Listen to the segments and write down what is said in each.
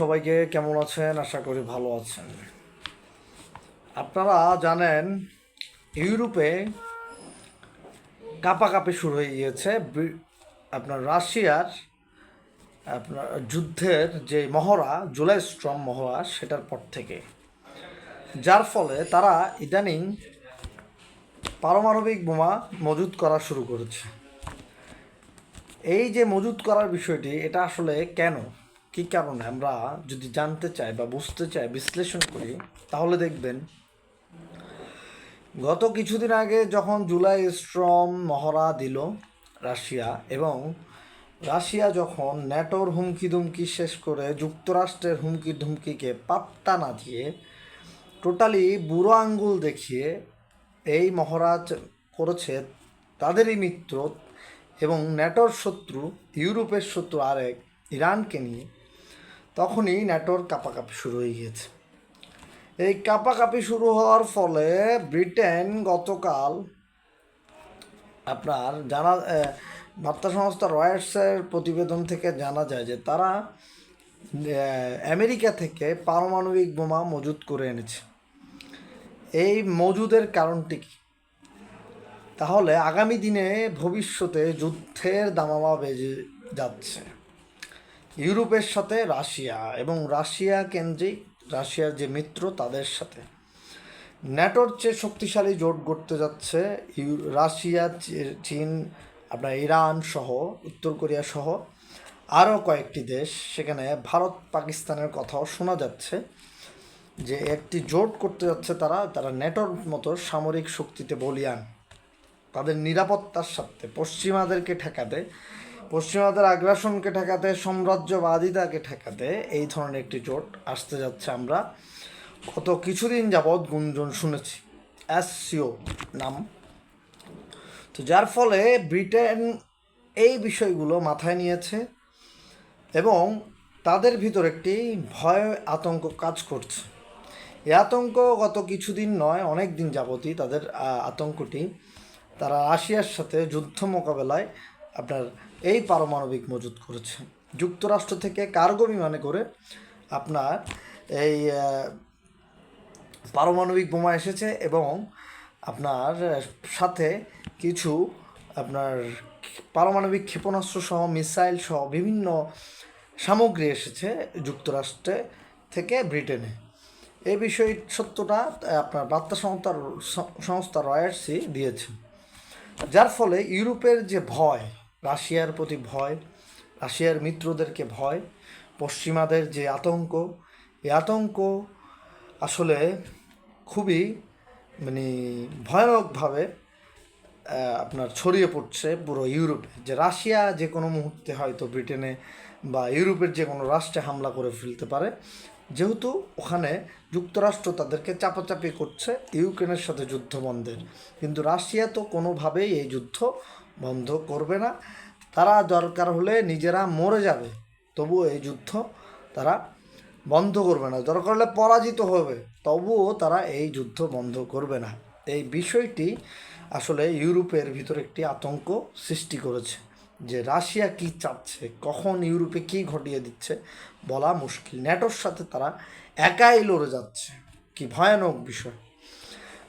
সবাইকে, কেমন আছেন? আশা করি ভালো আছেন। আপনারা জানেন, ইউরোপে কাপাকাপি শুরু হয়ে গিয়েছে। আপনার রাশিয়ার, আপনার যুদ্ধের যে মহড়া, জুলাই স্ট্রম মহড়া, সেটার পর থেকে। যার ফলে তারা ইদানিং পারমাণবিক বোমা মজুত করা শুরু করেছে। এই যে মজুত করার বিষয়টি, এটা আসলে কেন? কী কারণে আমরা যদি জানতে চাই বা বুঝতে চাই, বিশ্লেষণ করি, তাহলে দেখবেন গত কিছুদিন আগে যখন জুলাই স্ট্রম মহড়া দিল রাশিয়া এবং রাশিয়া যখন ন্যাটোর হুমকি ধুমকি শেষ করে যুক্তরাষ্ট্রের হুমকি ধুমকিকে পাত্তা না দিয়ে টোটালি বুড়ো আঙ্গুল দেখিয়ে এই মহারাজ করেছে তাদেরই মিত্র এবং ন্যাটোর শত্রু, ইউরোপের শত্রু আরেক, ইরানকে নিয়ে তখনই ন্যাটোর কাপাকাপি শুরু হয়ে গিয়েছে। এই কাপাকাপি শুরু হওয়ার ফলে ব্রিটেন গতকাল আপনার জানা বার্তা সংস্থা রয়টার্সের প্রতিবেদন থেকে জানা যায় যে তারা আমেরিকা থেকে পারমাণবিক বোমা মজুত করে এনেছে। এই মজুদের কারণটি কি? তাহলে আগামী দিনে ভবিষ্যতে যুদ্ধের দামামা বেজে যাচ্ছে। ইউরোপের সাথে রাশিয়া এবং রাশিয়া কেন্দ্রিক, রাশিয়ার যে মিত্র তাদের সাথে। ন্যাটোর চেয়ে শক্তিশালী জোট গড়তে যাচ্ছে রাশিয়া চীন, আপনার ইরান সহ, উত্তর কোরিয়া সহ আরও কয়েকটি দেশ। সেখানে ভারত, পাকিস্তানের কথাও শোনা যাচ্ছে যে একটি জোট করতে যাচ্ছে তারা তারা ন্যাটোর মতো সামরিক শক্তিতে বলিয়ান। তাদের নিরাপত্তার স্বার্থে পশ্চিমাদেরকে ঠেকাতে পশ্চিমাদের আগ্রাসনকে ঠেকাতে সাম্রাজ্যবাদিতাকে ঠেকাতে এই ধরনের একটি জোট আসতে যাচ্ছে আমরা। গত কিছুদিন যাবৎ গুঞ্জন শুনেছি অ্যাসিও নাম। তো যার ফলে ব্রিটেন এই বিষয়গুলো মাথায় নিয়েছে এবং তাদের ভিতর একটি ভয় আতঙ্ক কাজ করছে। এই আতঙ্ক গত কিছুদিন নয়, অনেক দিন যাবতই তাদের আতঙ্কটি। তারা রাশিয়ার সাথে যুদ্ধ মোকাবেলায় আপনার এই পারমাণবিক মজুত করেছে। যুক্তরাষ্ট্র থেকে কার্গো বিমানে করে আপনার এই পারমাণবিক বোমা এসেছে এবং আপনার সাথে কিছু আপনার পারমাণবিক ক্ষেপণাস্ত্র সহ, মিসাইল সহ বিভিন্ন সামগ্রী এসেছে যুক্তরাষ্ট্রে থেকে ব্রিটেনে। এই বিষয় সত্যটা আপনার বার্তা সংস্থার, সংস্থা রয়ার্সই দিয়েছে। যার ফলে ইউরোপের যে ভয় রাশিয়ার প্রতি ভয়, রাশিয়ার মিত্রদেরকে ভয়, পশ্চিমাদের যে আতঙ্ক, এই আতঙ্ক আসলে খুবই মানে ভয়ানকভাবে আপনার ছড়িয়ে পড়ছে পুরো ইউরোপে। যে রাশিয়া যে কোনো মুহূর্তে হয়তো ব্রিটেনে বা ইউরোপের যে কোনো রাষ্ট্রে হামলা করে ফেলতে পারে। যেহেতু ওখানে যুক্তরাষ্ট্র তাদেরকে চাপাচাপি করছে, ইউক্রেনের সাথে যুদ্ধ বন্ধের। কিন্তু রাশিয়া তো কোনোভাবেই এই যুদ্ধ বন্ধ করবে না। তারা দরকার হলে নিজেরা মরে যাবে। তবুও এই যুদ্ধ তারা বন্ধ করবে না। দরকার হলে পরাজিত হবে। তবুও তারা এই যুদ্ধ বন্ধ করবে না। এই বিষয়টি আসলে ইউরোপের ভিতরে একটি আতঙ্ক সৃষ্টি করেছে যে রাশিয়া কি চাচ্ছে, কখন ইউরোপে কি ঘটিয়ে দিচ্ছে বলা মুশকিল। ন্যাটোর সাথে তারা একাই লড়ে যাচ্ছে। কি ভয়ানক বিষয়।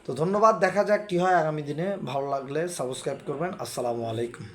তো ধন্যবাদ দেখা যাক কী হয় আগামী দিনে। ভালো লাগলে সাবস্ক্রাইব করবেন। আসসালামু আলাইকুম।